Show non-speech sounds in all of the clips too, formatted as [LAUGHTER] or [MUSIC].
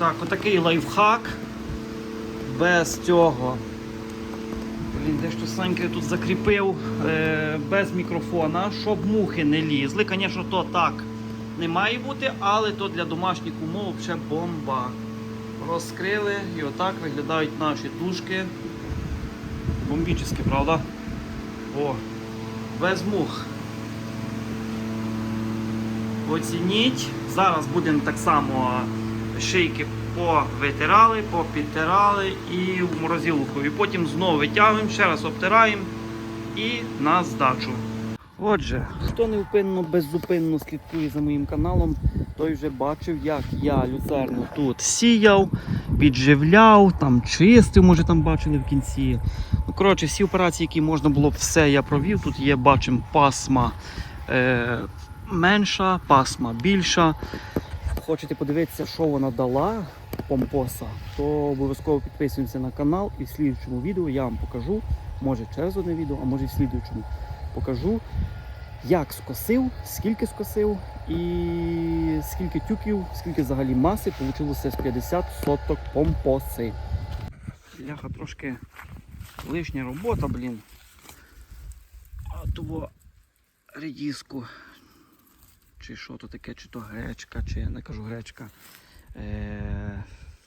Так, отакий лайфхак. Без цього. Блін, де ж то Санька тут закріпив е, без мікрофона, щоб мухи не лізли. Звісно, то так не має бути, але то для домашніх умов ще бомба. Розкрили і отак виглядають наші дужки. Бомбічні, правда? О, без мух. Оцініть. Зараз будемо так само шийки повитирали, попідтирали і в морозилку. І потім знову витягуємо, ще раз обтираємо і на здачу. Отже, хто невпинно, беззупинно слідкує за моїм каналом, той вже бачив, як я люцерну тут сіяв, підживляв, там чистив, може там бачили в кінці. Ну, коротше, всі операції, які можна було б, все я провів. Тут є, бачимо, пасма е, менша, пасма більша. Хочете подивитися, що вона дала помпоса, то обов'язково підписуємося на канал і в слідчому відео я вам покажу, може через одне відео, а може і в слідуючому покажу, як скосив, скільки скосив і скільки тюків, скільки взагалі маси вийшло з 50 соток помпоси. Ляха трошки лишня робота, блін. А того редіску чи що то таке, чи то гречка, чи я не кажу гречка, е-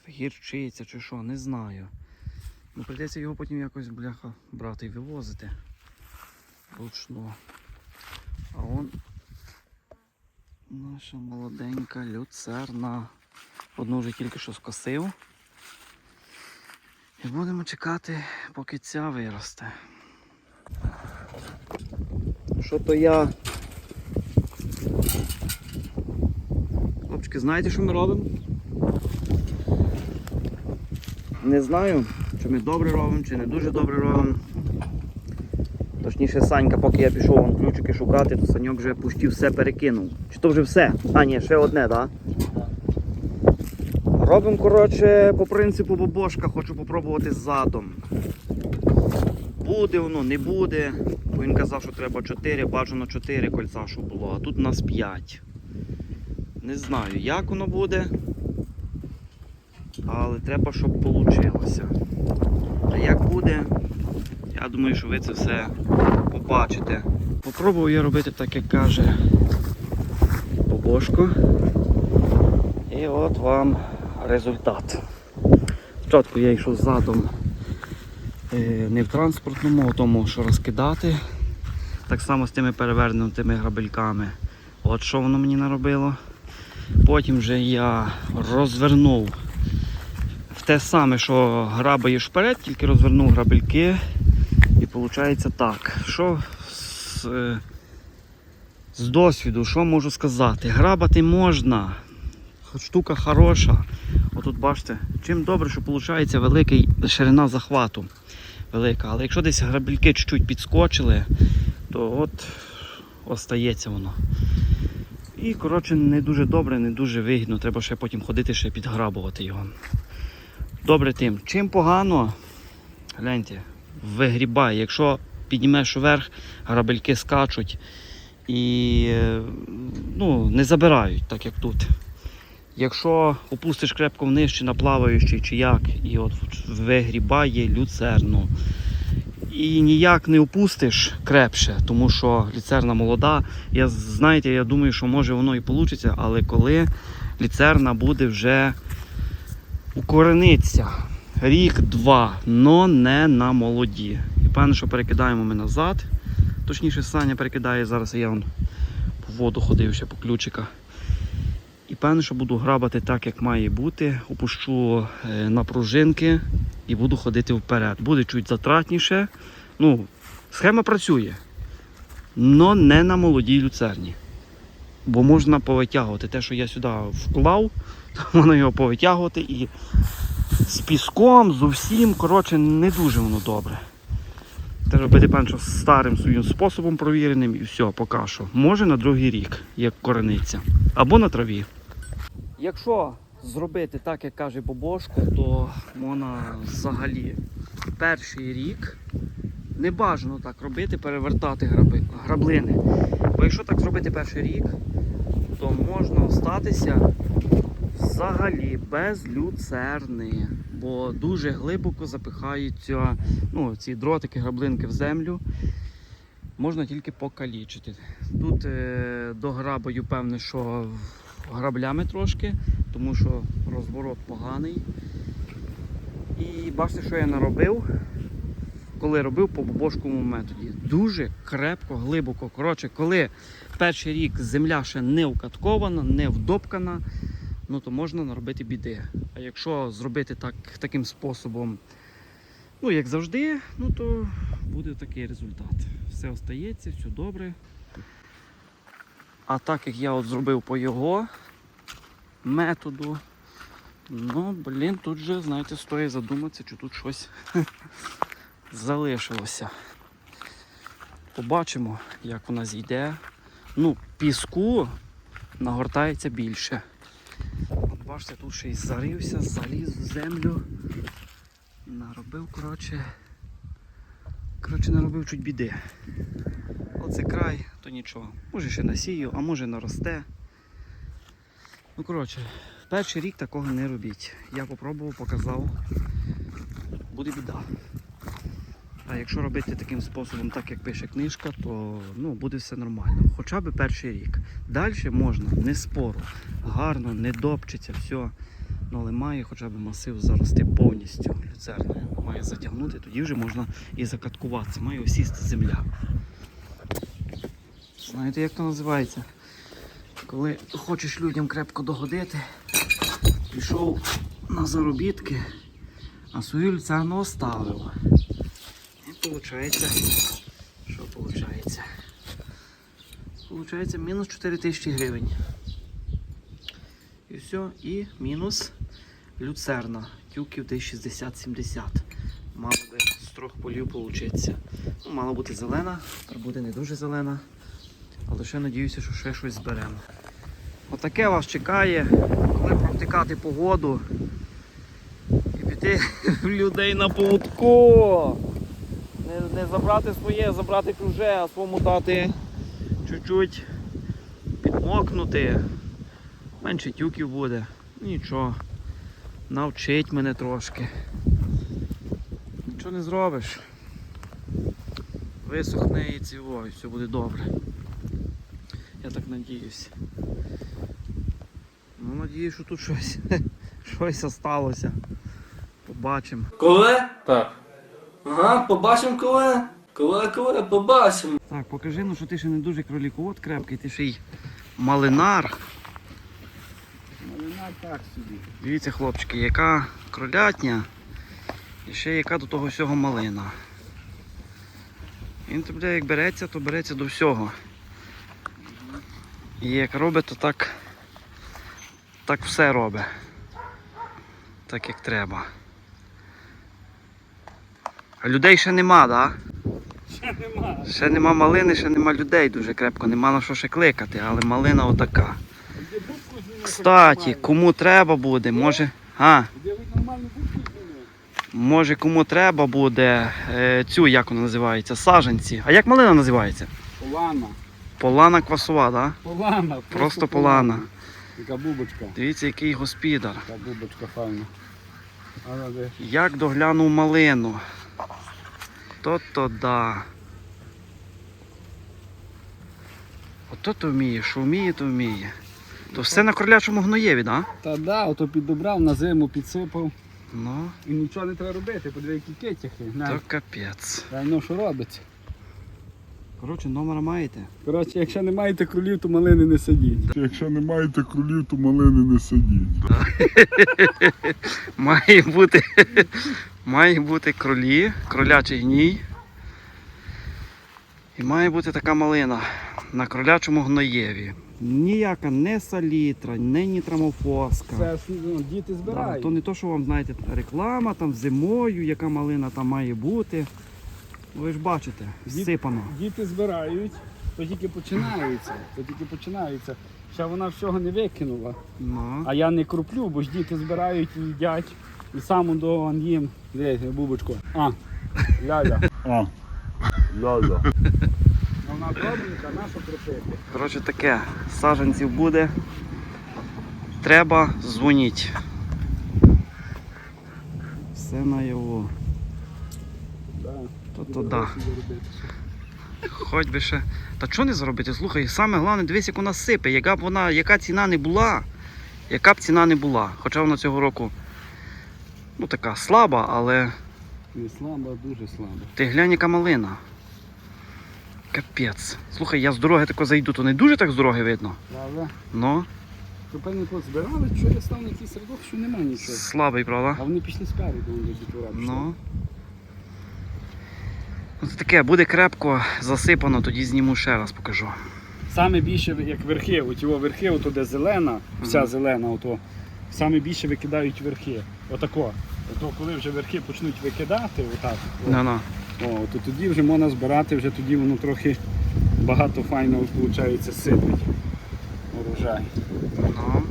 гірчиця, чи що, не знаю. Ну прийдеться його потім якось бляха брати і вивозити вручну. А он наша молоденька люцерна. Одну вже тільки що скосив. І будемо чекати, поки ця виросте. Що то я Хлопчики, знаєте, що ми робимо? Не знаю, чи ми добре робимо, чи не дуже добре робимо. Точніше, Санька, поки я пішов вон ключики шукати, то Саньок вже пустів все перекинув. Чи то вже все? А, ні, ще одне, так? Робимо, коротше, по принципу бобошка, хочу попробувати задом. Буде воно, не буде. Бо він казав, що треба 4, бажано 4 кольця, щоб було, а тут у нас 5. Не знаю, як воно буде. Але треба, щоб вийшло. А як буде, я думаю, що ви це все побачите. Попробував я робити так, як каже Бобошко. І от вам результат. Спочатку я йшов задом е, не в транспортному, а тому, що розкидати. Так само з тими перевернутими грабельками. От що воно мені наробило. Потім вже я розвернув в те саме, що грабаєш вперед, тільки розвернув грабельки. І виходить так. Що з, е, з досвіду, що можу сказати? Грабати можна, штука хороша. Отут бачите, чим добре, що виходить великий ширина захвату. Велика. Але якщо десь грабельки чуть-чуть підскочили, то от остається воно. І, коротше, не дуже добре, не дуже вигідно. Треба ще потім ходити, ще підграбувати його. Добре тим. Чим погано, гляньте, вигрібає. Якщо піднімеш вверх, грабельки скачуть і е, ну, не забирають, так як тут. Якщо опустиш крепко вниз, чи на плаваючий, чи як, і от вигрібає люцерну. І ніяк не опустиш крепше, тому що ліцерна молода. Я знаєте, я думаю, що може воно і вийде, але коли ліцерна буде вже укорениться рік-два, но не на молоді. І певно, що перекидаємо ми назад. Точніше, Саня перекидає зараз, я вон по воду ходив ще по ключиках. І певно, що буду грабати так, як має бути. Опущу е, на пружинки і буду ходити вперед. Буде чуть затратніше. Ну, схема працює. Но не на молодій люцерні. Бо можна повитягувати. Те, що я сюди вклав, [LAUGHS] можна його повитягувати і з піском, з усім, коротше, не дуже воно добре. Треба робити певно, старим своїм способом провіреним і все, поки що. Може на другий рік, як корениця. Або на траві. Якщо зробити так, як каже Бобошко, то можна взагалі перший рік не бажано так робити, перевертати граблини. Бо якщо так зробити перший рік, то можна остатися взагалі без люцерни, бо дуже глибоко запихаються ну, ці дротики, граблинки в землю. Можна тільки покалічити. Тут е, до грабою, певне, що граблями трошки, тому що розворот поганий. І бачите, що я наробив, коли робив по бобошковому методі. Дуже крепко, глибоко. Коротше, коли перший рік земля ще не вкаткована, не вдопкана, ну то можна наробити біди. А якщо зробити так, таким способом, ну як завжди, ну то буде такий результат. Все остається, все добре. А так як я от зробив по його методу, ну, блін, тут же, знаєте, стоїть задуматися, чи тут щось [LAUGHS] залишилося. Побачимо, як вона зійде. Ну, піску нагортається більше. От бачите, тут ще й зарився, заліз в землю. Наробив, коротше. Коротше, наробив чуть біди. Оце край, то нічого. Може ще насію, а може наросте. Ну, коротше, перший рік такого не робіть. Я попробував, показав. Буде біда. А якщо робити таким способом, так як пише книжка, то ну, буде все нормально. Хоча б перший рік. Далі можна, не спору. Гарно, не допчиться, все. Ну, але має хоча б масив зарости повністю люцерною. Має затягнути, тоді вже можна і закаткуватися, має осісти земля. Знаєте, як то називається? Коли хочеш людям крепко догодити, пішов на заробітки, а свою люцерну оставив. І виходить, що виходить? Получається мінус 4 тисячі гривень. І все, і мінус люцерна. Тюків десь 60-70. Мало би з трьох полів получиться. Ну, мала бути зелена, тепер буде не дуже зелена. Але ще надіюся, що ще щось зберемо. Отаке вас чекає, коли провтикати погоду і піти [LAUGHS] людей на поводку. Не, не забрати своє, забрати чуже, а своєму дати чуть-чуть підмокнути. Менше тюків буде. Нічого. Навчить мене трошки. Нічого не зробиш. Висохне і цього, і все буде добре. Я так надіюсь. Ну, надіюсь, що тут щось, [LAUGHS] щось осталося. Побачимо. Коли? Так. Ага, побачимо коли. Коли, коли, побачимо. Так, покажи, ну що ти ще не дуже кроліковод крепкий, ти ще й малинар. Малина так собі. Дивіться, хлопчики, яка кролятня і ще яка до того всього малина. Він то, бля, як береться, то береться до всього. І як робить, то так, так все робить. Так як треба. А людей ще нема, так? Ще нема. Ще нема малини, ще нема людей дуже крепко, нема на що ще кликати, але малина отака. Кстати, кому треба буде, може. А, може кому треба буде е, цю, як вона називається, саженці. А як малина називається? Полана. Полана квасова, так? Да? Полана. Просто полана. Така бубочка. Дивіться, який господар. Така бубочка файна. А де? Як доглянув малину. То-то да. Ото то вміє, що вміє, то вміє. То все на кролячому гноєві, так? Та да, ото підобрав на зиму, підсипав. Ну, І нічого не треба робити, подиви, які китяхи. то капець. ну що робиться. Коротше, номера маєте? Коротше, якщо не маєте кролів, то малини не садіть. Якщо не маєте кролів, то малини не садіть. [LAUGHS] Має бути, має бути кролі, кролячий гній. І має бути така малина на кролячому гноєві. Ніяка не салітра, не нітрамофоска. Це ж ну, діти Да, збирають. то не то, що вам знаєте, реклама там зимою, яка малина там має бути. Ви ж бачите, всипано. Діти збирають, то тільки починається. То тільки починається. Ще вона всього не викинула. Ну. А я не круплю, бо ж діти збирають і їдять. І сам до їм. Де бубочко? А, ляля. А, ля-ля. Вона добренька, наша крупити. Коротше таке, саджанців буде. треба, дзвоніть. Все на його. Да. То-то да. Хоч би ще. Та що не заробити? Слухай, саме головне, дивись, як вона сипе, яка б вона, яка ціна не була, яка б ціна не була. Хоча вона цього року ну така слаба, але Не слабо, а дуже слабо. ти глянь, яка малина. Капець. Слухай, я з дороги тако зайду, то не дуже так з дороги видно. Правда? Ну, То певно тут збирали, що я став на якийсь рядок, що нема нічого. слабий, правда? А вони пішли спереду, вони до. Ну. Ну, це таке, буде крепко засипано, тоді зніму ще раз покажу. Саме більше, як верхи, от його верхи, ото де зелена, вся Мгм. зелена, ото, саме більше викидають верхи. Отако. Ото коли вже верхи почнуть викидати, отак, о, Ну-ну. о, то тоді вже можна збирати, вже тоді воно трохи багато файного виходить сипить. Урожай. Ну.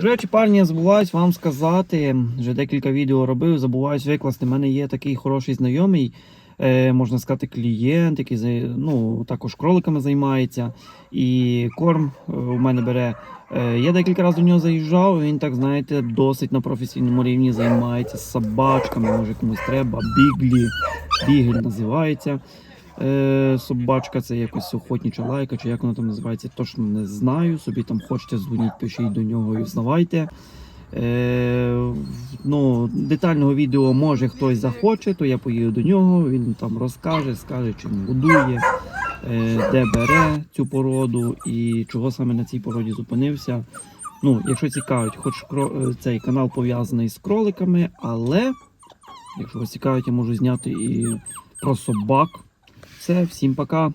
До речі, парні, я забуваюсь вам сказати, вже декілька відео робив, забуваюсь викласти. У мене є такий хороший знайомий, е, можна сказати, клієнт, який ну, також кроликами займається. І корм е, у мене бере. Е, я декілька разів до нього заїжджав, він так, знаєте, досить на професійному рівні займається собачками, може комусь треба, біглі, бігель називається. Е, собачка це якось охотніча лайка, чи як вона там називається, точно не знаю. Собі там хочете дзвоніть, пишіть до нього і взнавайте. Е, ну, детального відео може хтось захоче, то я поїду до нього, він там розкаже, скаже, чим годує, е, де бере цю породу і чого саме на цій породі зупинився. Ну, якщо цікавить, хоч е, цей канал пов'язаний з кроликами, але якщо вас цікавить, я можу зняти і про собак. Все, всім пока.